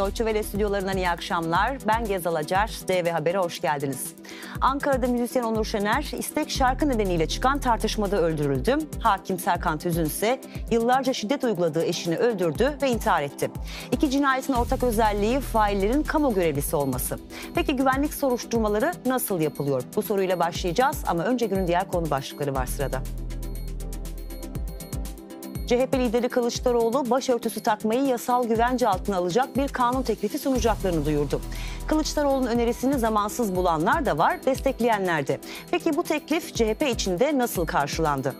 Deutsche Welle stüdyolarından iyi akşamlar. Ben Gezal Acar, DV Haber'e hoş geldiniz. Ankara'da müzisyen Onur Şener, istek şarkı nedeniyle çıkan tartışmada öldürüldü. Hakim Serkan Tüzün ise yıllarca şiddet uyguladığı eşini öldürdü ve intihar etti. İki cinayetin ortak özelliği faillerin kamu görevlisi olması. Peki güvenlik soruşturmaları nasıl yapılıyor? Bu soruyla başlayacağız ama önce günün diğer konu başlıkları var sırada. CHP lideri Kılıçdaroğlu başörtüsü takmayı yasal güvence altına alacak bir kanun teklifi sunacaklarını duyurdu. Kılıçdaroğlu'nun önerisini zamansız bulanlar da var, destekleyenler de. Peki bu teklif CHP içinde nasıl karşılandı?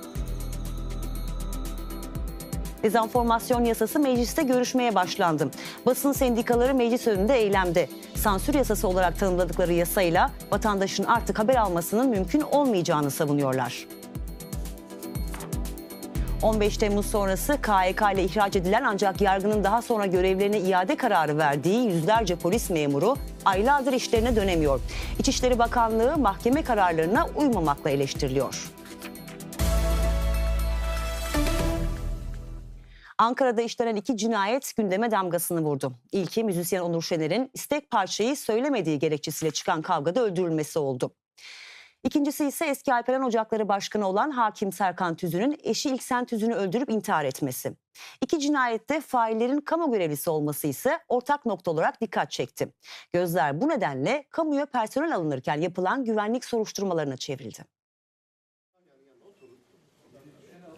Dezenformasyon yasası mecliste görüşmeye başlandı. Basın sendikaları meclis önünde eylemde. Sansür yasası olarak tanımladıkları yasayla vatandaşın artık haber almasının mümkün olmayacağını savunuyorlar. 15 Temmuz sonrası KHK ile ihraç edilen ancak yargının daha sonra görevlerine iade kararı verdiği yüzlerce polis memuru aylardır işlerine dönemiyor. İçişleri Bakanlığı mahkeme kararlarına uymamakla eleştiriliyor. Ankara'da işlenen iki cinayet gündeme damgasını vurdu. İlki müzisyen Onur Şener'in istek parçayı söylemediği gerekçesiyle çıkan kavgada öldürülmesi oldu. İkincisi ise eski Alperen Ocakları Başkanı olan Hakim Serkan Tüzün'ün eşi İlksen Tüzün'ü öldürüp intihar etmesi. İki cinayette faillerin kamu görevlisi olması ise ortak nokta olarak dikkat çekti. Gözler bu nedenle kamuya personel alınırken yapılan güvenlik soruşturmalarına çevrildi.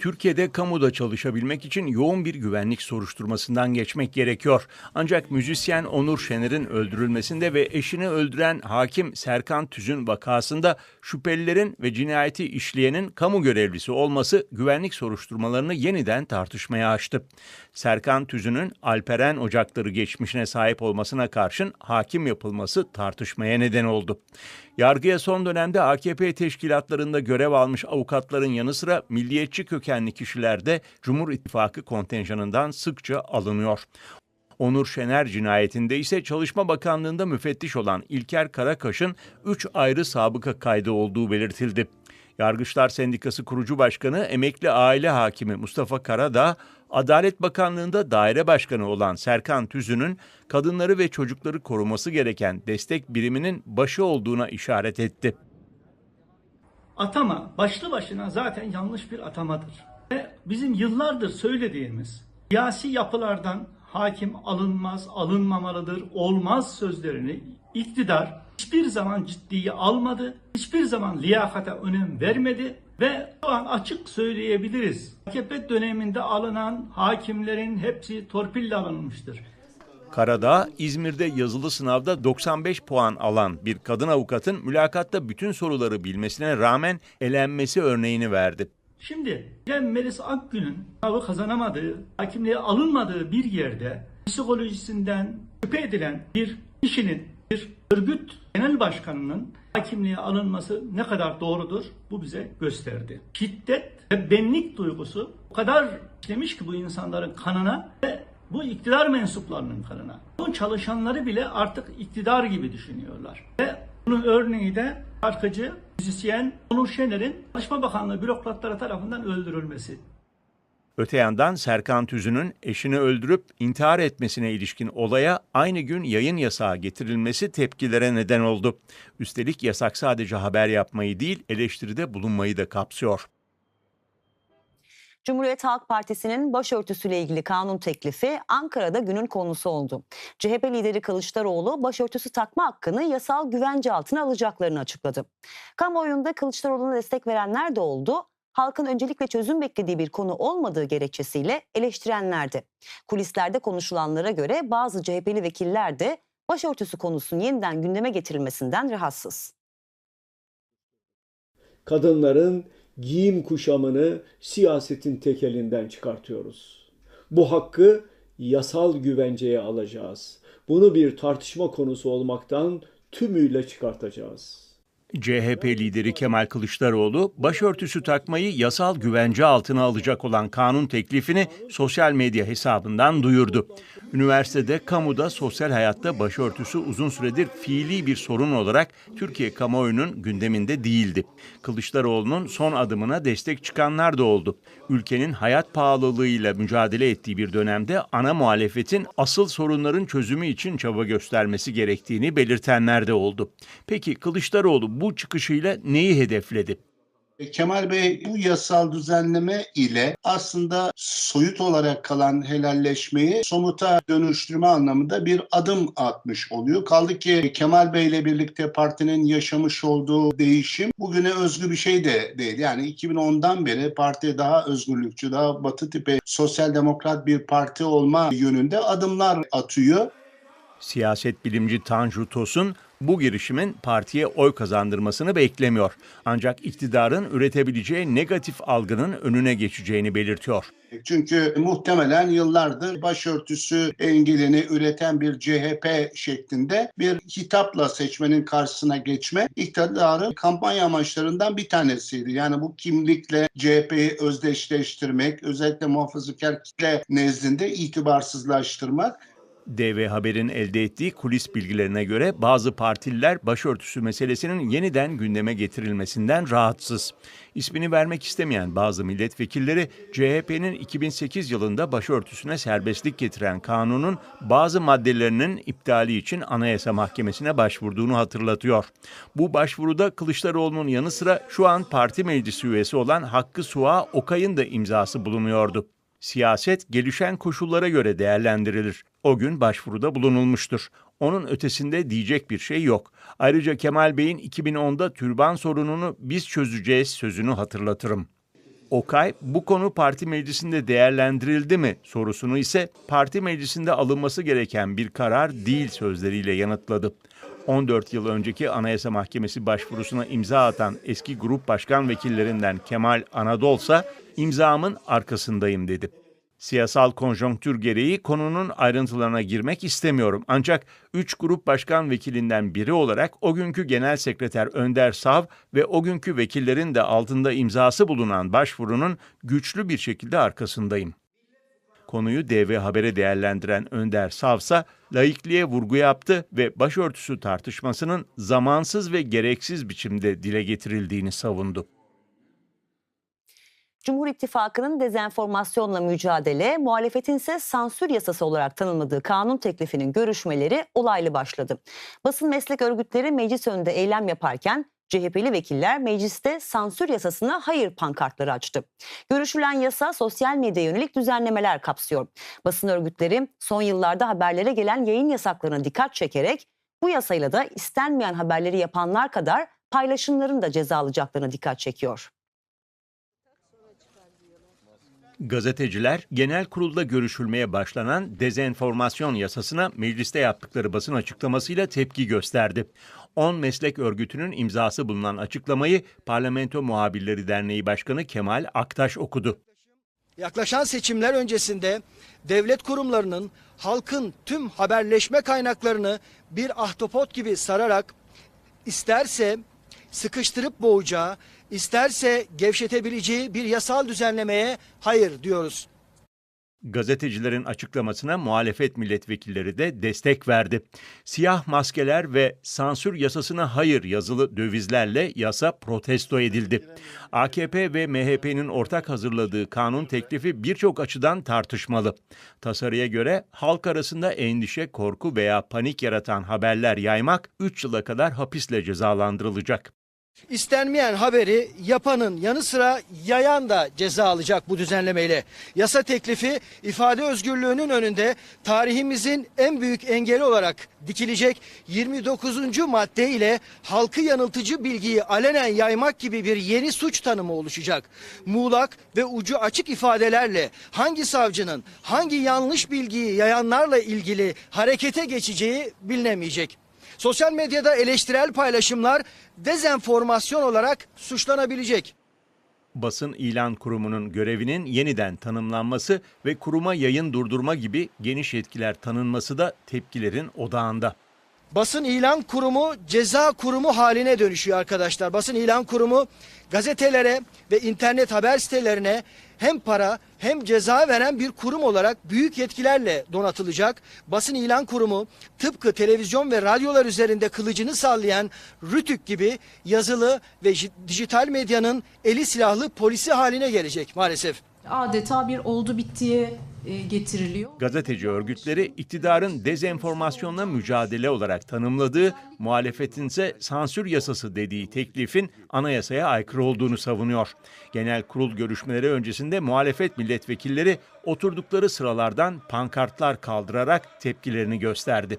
Türkiye'de kamuda çalışabilmek için yoğun bir güvenlik soruşturmasından geçmek gerekiyor. Ancak müzisyen Onur Şener'in öldürülmesinde ve eşini öldüren hakim Serkan Tüzün vakasında şüphelilerin ve cinayeti işleyenin kamu görevlisi olması güvenlik soruşturmalarını yeniden tartışmaya açtı. Serkan Tüzün'ün Alperen Ocakları geçmişine sahip olmasına karşın hakim yapılması tartışmaya neden oldu. Yargıya son dönemde AKP teşkilatlarında görev almış avukatların yanı sıra milliyetçi kökenli kişiler de Cumhur İttifakı kontenjanından sıkça alınıyor. Onur Şener cinayetinde ise Çalışma Bakanlığı'nda müfettiş olan İlker Karakaş'ın 3 ayrı sabıka kaydı olduğu belirtildi. Yargıçlar Sendikası kurucu başkanı emekli aile hakimi Mustafa Karadağ, Adalet Bakanlığı'nda daire başkanı olan Serkan Tüzün'ün kadınları ve çocukları koruması gereken destek biriminin başı olduğuna işaret etti. Atama başlı başına zaten yanlış bir atamadır. Ve bizim yıllardır söylediğimiz siyasi yapılardan hakim alınmaz, alınmamalıdır, olmaz sözlerini iktidar hiçbir zaman ciddiye almadı, hiçbir zaman liyakata önem vermedi ve şu an açık söyleyebiliriz. AKP döneminde alınan hakimlerin hepsi torpille alınmıştır. Karadağ, İzmir'de yazılı sınavda 95 puan alan bir kadın avukatın mülakatta bütün soruları bilmesine rağmen elenmesi örneğini verdi. Şimdi Cem Melis Akgün'ün sınavı kazanamadığı, hakimliğe alınmadığı bir yerde psikolojisinden şüphe edilen bir kişinin, bir örgüt genel başkanının hakimliğe alınması ne kadar doğrudur bu bize gösterdi. Şiddet ve benlik duygusu o kadar işlemiş ki bu insanların kanına ve bu iktidar mensuplarının kanına. Bu çalışanları bile artık iktidar gibi düşünüyorlar. Ve bunun örneği de şarkıcı, müzisyen Onur Şener'in Çalışma Bakanlığı bürokratları tarafından öldürülmesi. Öte yandan Serkan Tüzün'ün eşini öldürüp intihar etmesine ilişkin olaya aynı gün yayın yasağı getirilmesi tepkilere neden oldu. Üstelik yasak sadece haber yapmayı değil, eleştiride bulunmayı da kapsıyor. Cumhuriyet Halk Partisi'nin başörtüsüyle ilgili kanun teklifi Ankara'da günün konusu oldu. CHP lideri Kılıçdaroğlu başörtüsü takma hakkını yasal güvence altına alacaklarını açıkladı. Kamuoyunda Kılıçdaroğlu'na destek verenler de oldu. Halkın öncelikle çözüm beklediği bir konu olmadığı gerekçesiyle eleştirenler de. Kulislerde konuşulanlara göre bazı CHP'li vekiller de başörtüsü konusunun yeniden gündeme getirilmesinden rahatsız. kadınların giyim kuşamını siyasetin tekelinden çıkartıyoruz. Bu hakkı yasal güvenceye alacağız. Bunu bir tartışma konusu olmaktan tümüyle çıkartacağız. CHP lideri Kemal Kılıçdaroğlu, başörtüsü takmayı yasal güvence altına alacak olan kanun teklifini sosyal medya hesabından duyurdu. Üniversitede, kamuda, sosyal hayatta başörtüsü uzun süredir fiili bir sorun olarak Türkiye kamuoyunun gündeminde değildi. Kılıçdaroğlu'nun son adımına destek çıkanlar da oldu. Ülkenin hayat pahalılığıyla mücadele ettiği bir dönemde ana muhalefetin asıl sorunların çözümü için çaba göstermesi gerektiğini belirtenler de oldu. Peki Kılıçdaroğlu bu çıkışıyla neyi hedefledi? Kemal Bey bu yasal düzenleme ile aslında soyut olarak kalan helalleşmeyi somuta dönüştürme anlamında bir adım atmış oluyor. Kaldı ki Kemal Bey ile birlikte partinin yaşamış olduğu değişim bugüne özgü bir şey de değil. Yani 2010'dan beri parti daha özgürlükçü, daha batı tipi sosyal demokrat bir parti olma yönünde adımlar atıyor. Siyaset bilimci Tanju Tosun bu girişimin partiye oy kazandırmasını beklemiyor. Ancak iktidarın üretebileceği negatif algının önüne geçeceğini belirtiyor. Çünkü muhtemelen yıllardır başörtüsü engelini üreten bir CHP şeklinde bir hitapla seçmenin karşısına geçme iktidarın kampanya amaçlarından bir tanesiydi. Yani bu kimlikle CHP'yi özdeşleştirmek, özellikle muhafazakar kitle nezdinde itibarsızlaştırmak DV Haber'in elde ettiği kulis bilgilerine göre bazı partililer başörtüsü meselesinin yeniden gündeme getirilmesinden rahatsız. İsmini vermek istemeyen bazı milletvekilleri CHP'nin 2008 yılında başörtüsüne serbestlik getiren kanunun bazı maddelerinin iptali için Anayasa Mahkemesi'ne başvurduğunu hatırlatıyor. Bu başvuruda Kılıçdaroğlu'nun yanı sıra şu an parti meclisi üyesi olan Hakkı Suha Okay'ın da imzası bulunuyordu. Siyaset gelişen koşullara göre değerlendirilir. O gün başvuruda bulunulmuştur. Onun ötesinde diyecek bir şey yok. Ayrıca Kemal Bey'in 2010'da türban sorununu biz çözeceğiz sözünü hatırlatırım. Okay, bu konu parti meclisinde değerlendirildi mi sorusunu ise parti meclisinde alınması gereken bir karar değil sözleriyle yanıtladı. 14 yıl önceki Anayasa Mahkemesi başvurusuna imza atan eski grup başkan vekillerinden Kemal Anadol ise imzamın arkasındayım dedi. Siyasal konjonktür gereği konunun ayrıntılarına girmek istemiyorum. Ancak 3 grup başkan vekilinden biri olarak o günkü Genel Sekreter Önder Sav ve o günkü vekillerin de altında imzası bulunan başvurunun güçlü bir şekilde arkasındayım. Konuyu DV Haber'e değerlendiren Önder Savsa, laikliğe vurgu yaptı ve başörtüsü tartışmasının zamansız ve gereksiz biçimde dile getirildiğini savundu. Cumhur İttifakı'nın dezenformasyonla mücadele, muhalefetin ise sansür yasası olarak tanımladığı kanun teklifinin görüşmeleri olaylı başladı. Basın meslek örgütleri meclis önünde eylem yaparken CHP'li vekiller mecliste sansür yasasına hayır pankartları açtı. Görüşülen yasa sosyal medya yönelik düzenlemeler kapsıyor. Basın örgütleri son yıllarda haberlere gelen yayın yasaklarına dikkat çekerek bu yasayla da istenmeyen haberleri yapanlar kadar paylaşımların da ceza alacaklarına dikkat çekiyor. Gazeteciler genel kurulda görüşülmeye başlanan dezenformasyon yasasına mecliste yaptıkları basın açıklamasıyla tepki gösterdi. 10 meslek örgütünün imzası bulunan açıklamayı Parlamento Muhabirleri Derneği Başkanı Kemal Aktaş okudu. Yaklaşan seçimler öncesinde devlet kurumlarının halkın tüm haberleşme kaynaklarını bir ahtapot gibi sararak isterse sıkıştırıp boğacağı, isterse gevşetebileceği bir yasal düzenlemeye hayır diyoruz. Gazetecilerin açıklamasına muhalefet milletvekilleri de destek verdi. Siyah maskeler ve sansür yasasına hayır yazılı dövizlerle yasa protesto edildi. AKP ve MHP'nin ortak hazırladığı kanun teklifi birçok açıdan tartışmalı. Tasarıya göre halk arasında endişe, korku veya panik yaratan haberler yaymak 3 yıla kadar hapisle cezalandırılacak. İstenmeyen haberi yapanın yanı sıra yayan da ceza alacak bu düzenlemeyle. Yasa teklifi ifade özgürlüğünün önünde tarihimizin en büyük engeli olarak dikilecek 29. madde ile halkı yanıltıcı bilgiyi alenen yaymak gibi bir yeni suç tanımı oluşacak. Muğlak ve ucu açık ifadelerle hangi savcının hangi yanlış bilgiyi yayanlarla ilgili harekete geçeceği bilinemeyecek. Sosyal medyada eleştirel paylaşımlar dezenformasyon olarak suçlanabilecek. Basın İlan Kurumu'nun görevinin yeniden tanımlanması ve kuruma yayın durdurma gibi geniş yetkiler tanınması da tepkilerin odağında. basın ilan kurumu ceza kurumu haline dönüşüyor arkadaşlar. Basın ilan kurumu gazetelere ve internet haber sitelerine hem para hem ceza veren bir kurum olarak büyük yetkilerle donatılacak. Basın ilan kurumu tıpkı televizyon ve radyolar üzerinde kılıcını sallayan Rütük gibi yazılı ve jit- dijital medyanın eli silahlı polisi haline gelecek maalesef. adeta bir oldu bittiye getiriliyor. Gazeteci örgütleri iktidarın dezenformasyonla mücadele olarak tanımladığı, muhalefetinse sansür yasası dediği teklifin anayasaya aykırı olduğunu savunuyor. Genel kurul görüşmeleri öncesinde muhalefet milletvekilleri oturdukları sıralardan pankartlar kaldırarak tepkilerini gösterdi.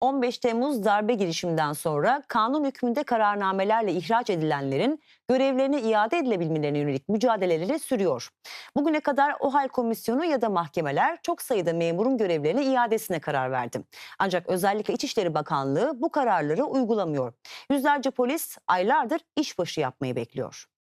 15 Temmuz darbe girişiminden sonra kanun hükmünde kararnamelerle ihraç edilenlerin görevlerine iade edilebilmelerine yönelik mücadeleleri sürüyor. Bugüne kadar OHAL komisyonu ya da mahkemeler çok sayıda memurun görevlerine iadesine karar verdi. Ancak özellikle İçişleri Bakanlığı bu kararları uygulamıyor. Yüzlerce polis aylardır işbaşı yapmayı bekliyor.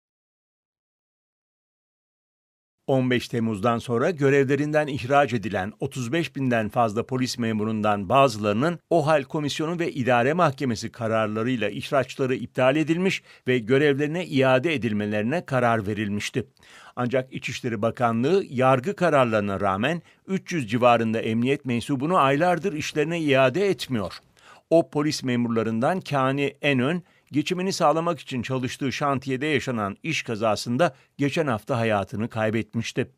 15 Temmuz'dan sonra görevlerinden ihraç edilen 35 binden fazla polis memurundan bazılarının OHAL Komisyonu ve İdare Mahkemesi kararlarıyla ihraçları iptal edilmiş ve görevlerine iade edilmelerine karar verilmişti. Ancak İçişleri Bakanlığı yargı kararlarına rağmen 300 civarında emniyet mensubunu aylardır işlerine iade etmiyor. O polis memurlarından Kani Enön, geçimini sağlamak için çalıştığı şantiyede yaşanan iş kazasında geçen hafta hayatını kaybetmişti.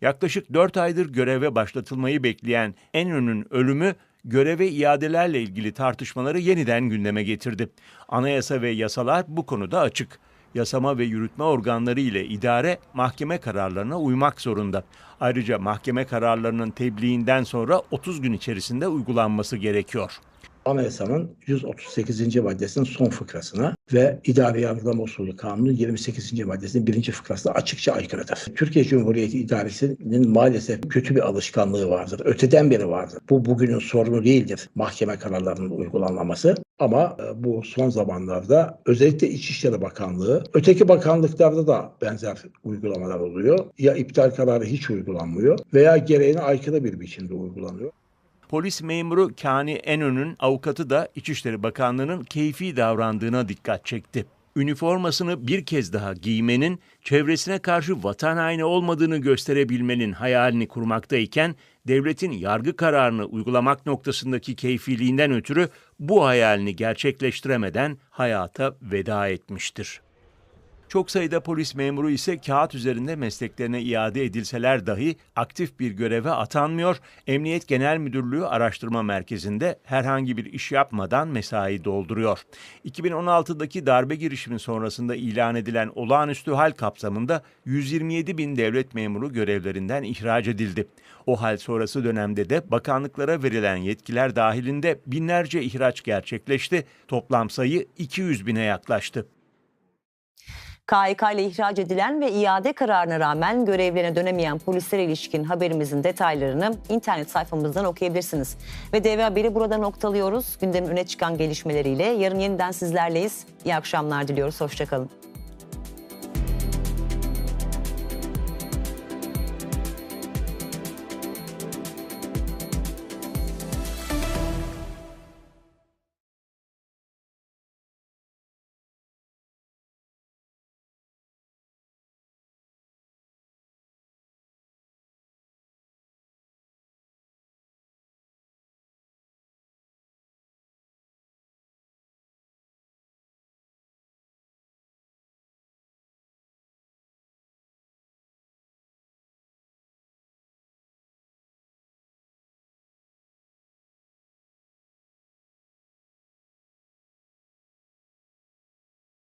Yaklaşık 4 aydır göreve başlatılmayı bekleyen Enön'ün ölümü göreve iadelerle ilgili tartışmaları yeniden gündeme getirdi. Anayasa ve yasalar bu konuda açık. Yasama ve yürütme organları ile idare mahkeme kararlarına uymak zorunda. Ayrıca mahkeme kararlarının tebliğinden sonra 30 gün içerisinde uygulanması gerekiyor. Anayasanın 138. maddesinin son fıkrasına ve idare yargılama usulü kanunun 28. maddesinin birinci fıkrasına açıkça aykırıdır. Türkiye Cumhuriyeti idaresinin maalesef kötü bir alışkanlığı vardır. Öteden beri vardır. Bu bugünün sorunu değildir mahkeme kararlarının uygulanmaması. Ama e, bu son zamanlarda özellikle İçişleri Bakanlığı, öteki bakanlıklarda da benzer uygulamalar oluyor. Ya iptal kararı hiç uygulanmıyor veya gereğine aykırı bir biçimde uygulanıyor. Polis memuru Kani Enön'ün avukatı da İçişleri Bakanlığı'nın keyfi davrandığına dikkat çekti. Üniformasını bir kez daha giymenin, çevresine karşı vatan haini olmadığını gösterebilmenin hayalini kurmaktayken, devletin yargı kararını uygulamak noktasındaki keyfiliğinden ötürü bu hayalini gerçekleştiremeden hayata veda etmiştir. Çok sayıda polis memuru ise kağıt üzerinde mesleklerine iade edilseler dahi aktif bir göreve atanmıyor. Emniyet Genel Müdürlüğü Araştırma Merkezi'nde herhangi bir iş yapmadan mesai dolduruyor. 2016'daki darbe girişimi sonrasında ilan edilen olağanüstü hal kapsamında 127 bin devlet memuru görevlerinden ihraç edildi. O hal sonrası dönemde de bakanlıklara verilen yetkiler dahilinde binlerce ihraç gerçekleşti. Toplam sayı 200 bine yaklaştı. KHK ile ihraç edilen ve iade kararına rağmen görevlerine dönemeyen polislere ilişkin haberimizin detaylarını internet sayfamızdan okuyabilirsiniz. Ve DV Haberi burada noktalıyoruz. Gündemin öne çıkan gelişmeleriyle yarın yeniden sizlerleyiz. İyi akşamlar diliyoruz. Hoşçakalın.